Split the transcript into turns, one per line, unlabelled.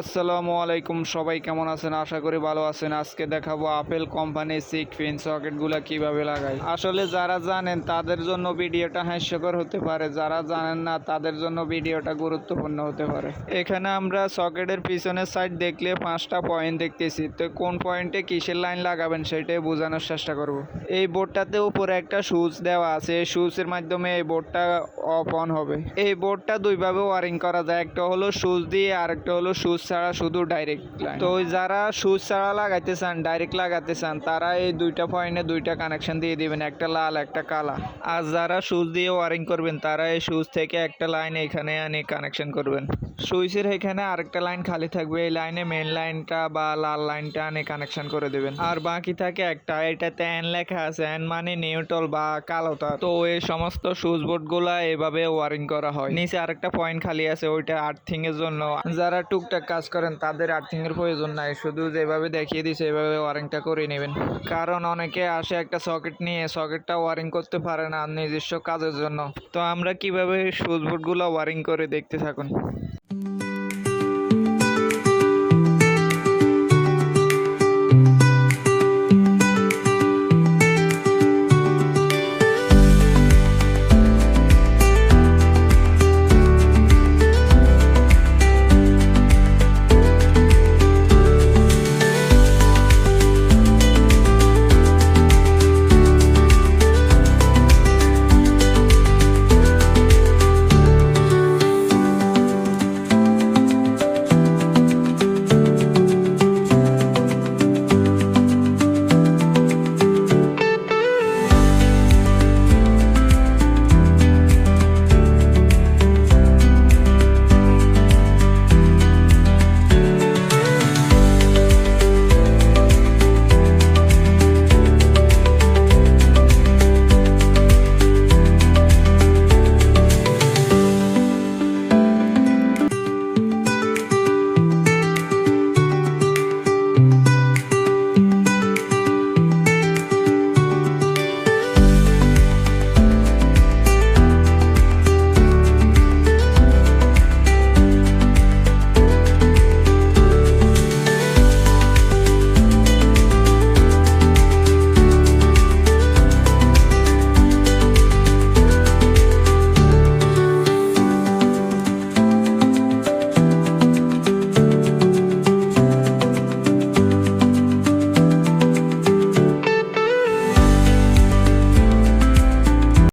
আসসালামু আলাইকুম, সবাই কেমন আছেন? আশা করি ভালো আছেন। আজকে দেখাবো আপেল কোম্পানির সিক ফিন সকেটগুলো কীভাবে লাগায় আসলে যারা জানেন, তাদের জন্য ভিডিওটা হাস্যকর হতে পারে। যারা জানেন না, তাদের জন্য ভিডিওটা গুরুত্বপূর্ণ হতে পারে। এখানে আমরা সকেটের পিছনের সাইড দেখলে পাঁচটা পয়েন্ট দেখতেছি। তো কোন পয়েন্টে কিসের লাইন লাগাবেন সেটাই বোঝানোর চেষ্টা করব। এই বোর্ডটাতে উপরে একটা সুইচ দেওয়া আছে। এই সুইচের মাধ্যমে এই বোর্ডটা অফ অন হবে। এই বোর্ডটা দুইভাবে ওয়ারিং করা যায়। একটা হলো সুইচ দিয়ে আর একটা হলো সুইচ ছাড়া শুধু ডাইরেক্ট লাইন তো যারা সুইচ ছাড়া লাগাইতে চান ডাইরেক্ট লাগাতে চান তারা এই দুইটা পয়েন্টে দুইটা কানেকশন দিয়ে দিবেন, একটা লাল, একটা কালা। আর যারা সুইচ দিয়ে ওয়ারিং করবেন তারা এই সুইচ থেকে একটা লাইন এখানে আনে কানেকশন করবেন। সুইচের এখানে আরেকটা লাইন খালি থাকবে, এই লাইনে মেন লাইনটা বা লাল লাইনটা আনে কানেকশন করে দেবেন। আর বাকি থাকে একটা, এটাতে এন লেখা আছে এন মানে নিউট্রাল বা কালো তার। তো এই সমস্ত সুইচ বোর্ডগুলা এভাবে ওয়ারিং করা হয়। নিচে আরেকটা পয়েন্ট খালি আছে, ওইটা আর্থিং এর জন্য। যারা টুকটাক কাজ করেন, তাদের আর্থিংয়ের প্রয়োজন নাই। শুধু যেভাবে দেখিয়ে দিছে, এভাবে ওয়ারিংটা করে নেবেন। কারণ অনেকে আসে একটা সকেট নিয়ে সকেটটা ওয়ারিং করতে পারে না নিজস্ব কাজের জন্য। তো আমরা কীভাবে সুইচ বোর্ডগুলো ওয়ারিং করে দেখতে থাকুন?